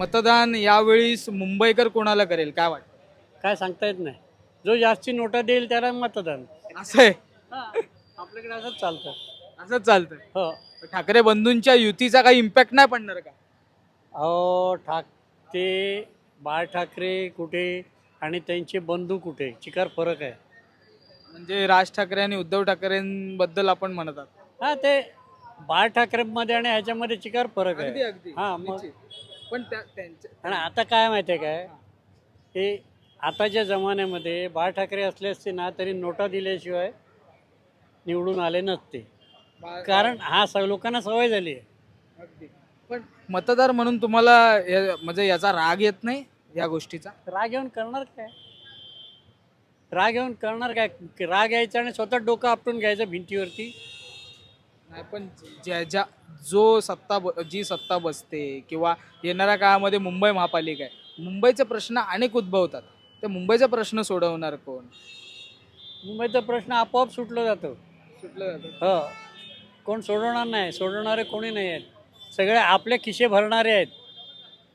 मतदान यावेळी मुंबईकर कोणाला करेल? काय वाटतं? काय सांगता येत नाही. जो जास्ती नोटा देईल त्याला मतदान. असं आहे? आपल्याकडे असंच चालतं. असंच चालतंय हो. ठाकरे बंधूंच्या युतीचा काही इम्पॅक्ट नाही पडणार का? अहो ठाक ते बाळ ठाकरे कुठे आणि त्यांचे बंधू कुठे? चिकार फरक आहे. म्हणजे राज ठाकरे आणि उद्धव ठाकरेंबद्दल आपण म्हणत आहोत. हा ते बाळ ठाकरेमध्ये आणि ह्याच्यामध्ये चिकार फरक अगदी आहे अगदी. हा, मग- निश्चित. पण त्या- त्यांच्या आणि आता काय माहिती आहे काय? हे आताच्या जमान्यामध्ये बाळ ठाकरे असले असते ना तरी नोटा दिल्याशिवाय निवडून आले नसते. बा- कारण हा स लोकांना सवय झाली आहे. अगदी. पण मतदार म्हणून तुम्हाला या- म्हणजे याचा राग येत नाही या गोष्टीचा? राग येऊन करणार काय? राग येऊन करणार काय? राग यायचा आणि स्वतः डोकं आपटून घ्यायचं भिंतीवरती. नाही पण ज्या ज्या जो सत्ता ब- जी सत्ता बसते किंवा येणाऱ्या काळामध्ये मुंबई महापालिका आहे मुंबईचे प्रश्न अनेक उद्भवतात. ते मुंबईचा प्रश्न सोडवणार कोण? मुंबईचा प्रश्न आपोआप सुटला जातो. सुटलं जातं. हो. कोण सोडवणार नाही सोडवणारे कोणी नाही आहेत. सगळे आपले खिशे भरणारे आहेत.